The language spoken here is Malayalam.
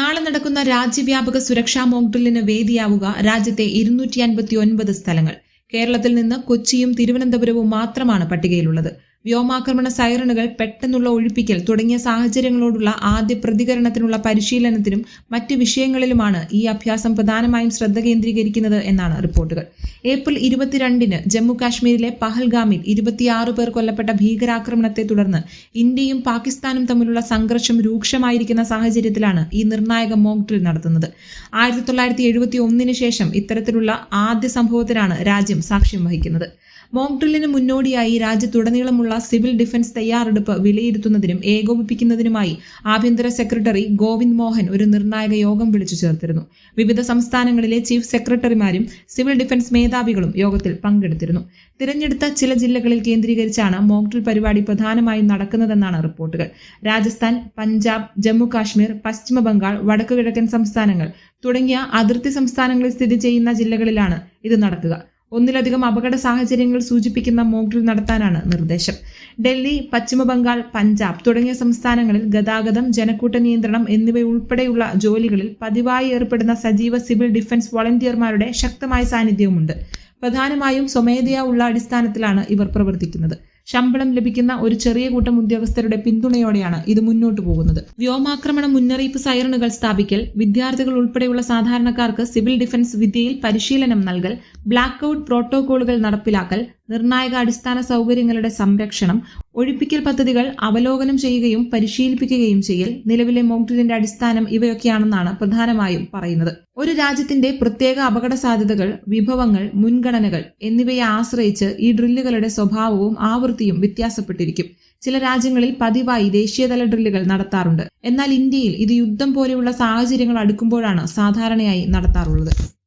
നാളെ നടക്കുന്ന രാജ്യവ്യാപക സുരക്ഷാ മോക്ഡ്രില്ലിന് വേദിയാവുക രാജ്യത്തെ ഇരുന്നൂറ്റി അൻപത്തി ഒൻപത് സ്ഥലങ്ങൾ. കേരളത്തിൽ നിന്ന് കൊച്ചിയും തിരുവനന്തപുരവും മാത്രമാണ് പട്ടികയിലുള്ളത്. വ്യോമാക്രമണ സൈറണുകൾ പെട്ടെന്നുള്ള ഒഴിപ്പിക്കൽ തുടങ്ങിയ സാഹചര്യങ്ങളോടുള്ള ആദ്യ പ്രതികരണത്തിനുള്ള പരിശീലനത്തിനും മറ്റ് വിഷയങ്ങളിലുമാണ് ഈ അഭ്യാസം പ്രധാനമായും ശ്രദ്ധ കേന്ദ്രീകരിക്കുന്നത് എന്നാണ് റിപ്പോർട്ടുകൾ. ഏപ്രിൽ ഇരുപത്തിരണ്ടിന് ജമ്മു കാശ്മീരിലെ പഹൽഗാമിൽ ഇരുപത്തിയാറ് പേർ കൊല്ലപ്പെട്ട ഭീകരാക്രമണത്തെ തുടർന്ന് ഇന്ത്യയും പാകിസ്ഥാനും തമ്മിലുള്ള സംഘർഷം രൂക്ഷമായിരിക്കുന്ന സാഹചര്യത്തിലാണ് ഈ നിർണായക മോക്ക് ഡ്രിൽ നടത്തുന്നത്. ആയിരത്തി തൊള്ളായിരത്തി എഴുപത്തി ഒന്നിന് ശേഷം ഇത്തരത്തിലുള്ള ആദ്യ സംഭവത്തിനാണ് രാജ്യം സാക്ഷ്യം വഹിക്കുന്നത്. മോക്ക് ഡ്രില്ലിന് മുന്നോടിയായി രാജ്യത്തുടനീളമുള്ള സിവിൽ ഡിഫൻസ് തയ്യാറെടുപ്പ് വിലയിരുത്തുന്നതിനും ഏകോപിപ്പിക്കുന്നതിനുമായി ആഭ്യന്തര സെക്രട്ടറി ഗോവിന്ദ് മോഹൻ ഒരു നിർണായക യോഗം വിളിച്ചു ചേർത്തിരുന്നു. വിവിധ സംസ്ഥാനങ്ങളിലെ ചീഫ് സെക്രട്ടറിമാരും സിവിൽ ഡിഫൻസ് മേധാവികളും യോഗത്തിൽ പങ്കെടുത്തിരുന്നു. തിരഞ്ഞെടുത്ത ചില ജില്ലകളിൽ കേന്ദ്രീകരിച്ചാണ് മോക്ക് ഡ്രിൽ പരിപാടി പ്രധാനമായും നടക്കുന്നതെന്നാണ് റിപ്പോർട്ടുകൾ. രാജസ്ഥാൻ പഞ്ചാബ് ജമ്മു കാശ്മീർ പശ്ചിമ ബംഗാൾ സംസ്ഥാനങ്ങൾ തുടങ്ങിയ അതിർത്തി സംസ്ഥാനങ്ങളിൽ സ്ഥിതി ചെയ്യുന്ന ജില്ലകളിലാണ് ഇത് നടക്കുക. ഒന്നിലധികം അപകട സാഹചര്യങ്ങൾ സൂചിപ്പിക്കുന്ന മോക്ഡ്രിൽ നടത്താനാണ് നിർദ്ദേശം. ഡൽഹി പശ്ചിമ ബംഗാൾ പഞ്ചാബ് തുടങ്ങിയ സംസ്ഥാനങ്ങളിൽ ഗതാഗതം ജനക്കൂട്ട നിയന്ത്രണം എന്നിവയുൾപ്പെടെയുള്ള ജോലികളിൽ പതിവായി ഏർപ്പെടുന്ന സജീവ സിവിൽ ഡിഫൻസ് വോളണ്ടിയർമാരുടെ ശക്തമായ സാന്നിധ്യവുമുണ്ട്. പ്രധാനമായും സ്വമേധയാ ഉള്ള അടിസ്ഥാനത്തിലാണ് ഇവർ പ്രവർത്തിക്കുന്നത്. ശമ്പളം ലഭിക്കുന്ന ഒരു ചെറിയ കൂട്ടം ഉദ്യോഗസ്ഥരുടെ പിന്തുണയോടെയാണ് ഇത് മുന്നോട്ടു പോകുന്നത്. വ്യോമാക്രമണ മുന്നറിയിപ്പ് സൈറണുകൾ സ്ഥാപിക്കൽ വിദ്യാർത്ഥികൾ ഉൾപ്പെടെയുള്ള സാധാരണക്കാർക്ക് സിവിൽ ഡിഫൻസ് വിദ്യയിൽ പരിശീലനം നൽകൽ ബ്ലാക്ക് ഔട്ട് പ്രോട്ടോകോളുകൾ നടപ്പിലാക്കൽ നിർണായക അടിസ്ഥാന സൗകര്യങ്ങളുടെ സംരക്ഷണം ഒഴിപ്പിക്കൽ പദ്ധതികൾ അവലോകനം ചെയ്യുകയും പരിശീലിപ്പിക്കുകയും ചെയ്യൽ നിലവിലെ മോക്ഡ്രിലിന്റെ അടിസ്ഥാനം ഇവയൊക്കെയാണെന്നാണ് പ്രധാനമായും പറയുന്നത്. ഒരു രാജ്യത്തിന്റെ പ്രത്യേക അപകട സാധ്യതകൾ വിഭവങ്ങൾ മുൻഗണനകൾ എന്നിവയെ ആശ്രയിച്ച് ഈ ഡ്രില്ലുകളുടെ സ്വഭാവവും ആവൃത്തിയും വ്യത്യാസപ്പെട്ടിരിക്കും. ചില രാജ്യങ്ങളിൽ പതിവായി ദേശീയതല ഡ്രില്ലുകൾ നടത്താറുണ്ട്. എന്നാൽ ഇന്ത്യയിൽ ഇത് യുദ്ധം പോലെയുള്ള സാഹചര്യങ്ങൾ അടുക്കുമ്പോഴാണ് സാധാരണയായി നടത്താറുള്ളത്.